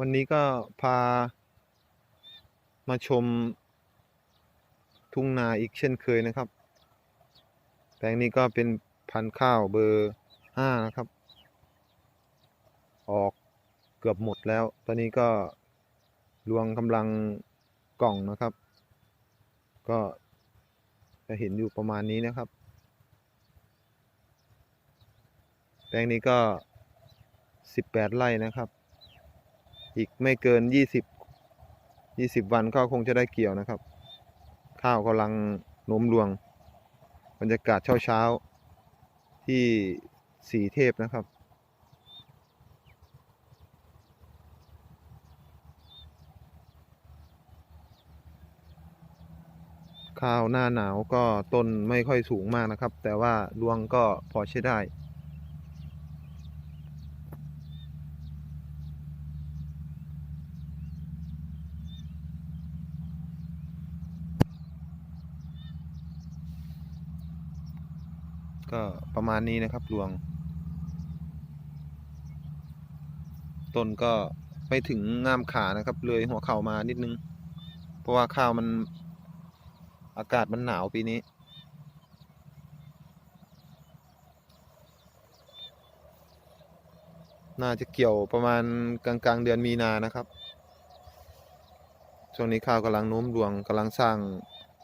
วันนี้ก็พามาชม ทุ่งนาอีกเช่นเคยนะครับ แปลงนี้ก็เป็นพันธุ์ข้าวเบอร์ห้านะครับ ออกเกือบหมดแล้ว ตอนนี้ก็รวงกำลังกล่องนะครับ ก็จะเห็นอยู่ประมาณนี้นะครับ แปลงนี้ก็18ไร่นะครับ อีกไม่เกิน20 20วันก็คงจะได้เกี่ยวนะครับ ข้าวกำลังโน้มรวง บรรยากาศเช้าๆที่สีเทพนะครับ ข้าวหน้าหนาวก็ต้นไม่ค่อยสูงมากนะครับ แต่ว่ารวงก็พอใช้ได้ ก็ประมาณนี้นะครับรวง ต้นก็ไม่ถึงง่ามขานะครับ เลยหัวเข่ามานิดนึง เพราะว่าข้าวมันอากาศมันหนาวปีนี้ น่าจะเกี่ยวประมาณกลางกลางเดือนมีนานะครับ ช่วงนี้ข้าวกำลังโน้มรวงกำลังสร้าง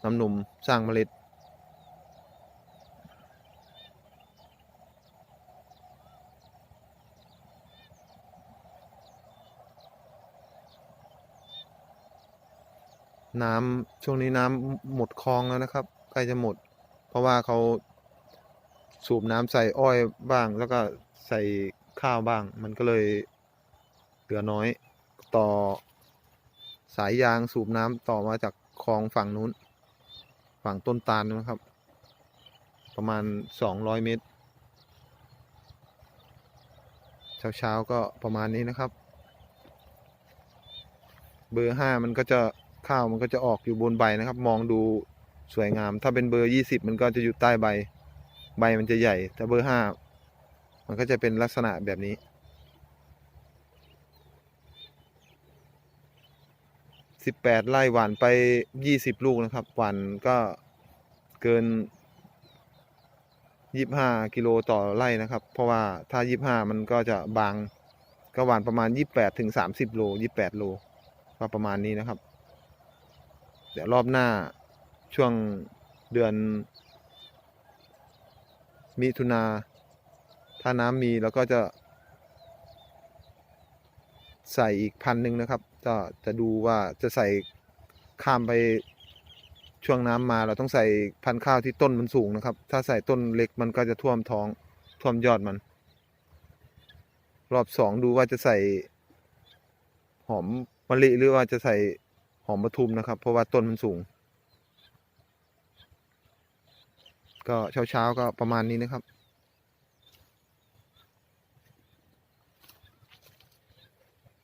น้ำหนุ่มสร้างเมล็ด น้ำช่วงนี้น้ำหมดคลองแล้วนะครับใกล้จะหมด เพราะว่าเขาสูบน้ำใส่อ้อยบ้าง แล้วก็ใส่ข้าวบ้าง มันก็เลยเหลือน้อยต่อสายยางสูบน้ำต่อมาจากคลองฝั่งนู้น ฝั่งต้นตาลนะครับ ประมาณสองร้อยเมตร เช้าๆก็ประมาณนี้นะครับ เบอร์ห้ามันก็จะ ข้าวมันก็จะออกอยู่บนใบนะครับ มองดูสวยงาม ถ้าเป็นเบอร์ยี่สิบมันก็จะอยู่ใต้ใบ ใบมันจะใหญ่แต่เบอร์ห้ามันก็จะเป็นลักษณะแบบนี้ สิบแปดไร่หวานไปยี่สิบลูกนะครับ หวานก็เกินยี่ห้ากิโลต่อไร่นะครับ เพราะว่าถ้ายี่ห้ามันก็จะบางก็หวานประมาณยี่แปดถึงสามสิบโลยี่แปดโลก็ประมาณนี้นะครับ เดี๋ยวรอบหน้าช่วงเดือน มิถุนา ถ้าน้ำมีเราก็จะ ใส่อีกพันหนึ่งนะครับ ก็จะดูว่าจะใส่ข้ามไปช่วงน้ำมาเราต้องใส่พันข้าวที่ต้นมันสูงนะครับ ถ้าใส่ต้นเล็กมันก็จะท่วมท้องท่วมยอดมัน รอบสองดูว่าจะใส่หอมมะลิหรือว่าจะใส่ หอมประทุมนะครับ เพราะว่าต้นมันสูง ก็เช้าเช้าก็ประมาณนี้นะครับ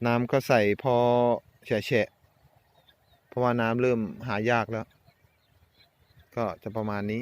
น้ำก็ใส่พอแฉะเพราะว่าน้ำเริ่มหายากแล้ว ก็จะประมาณนี้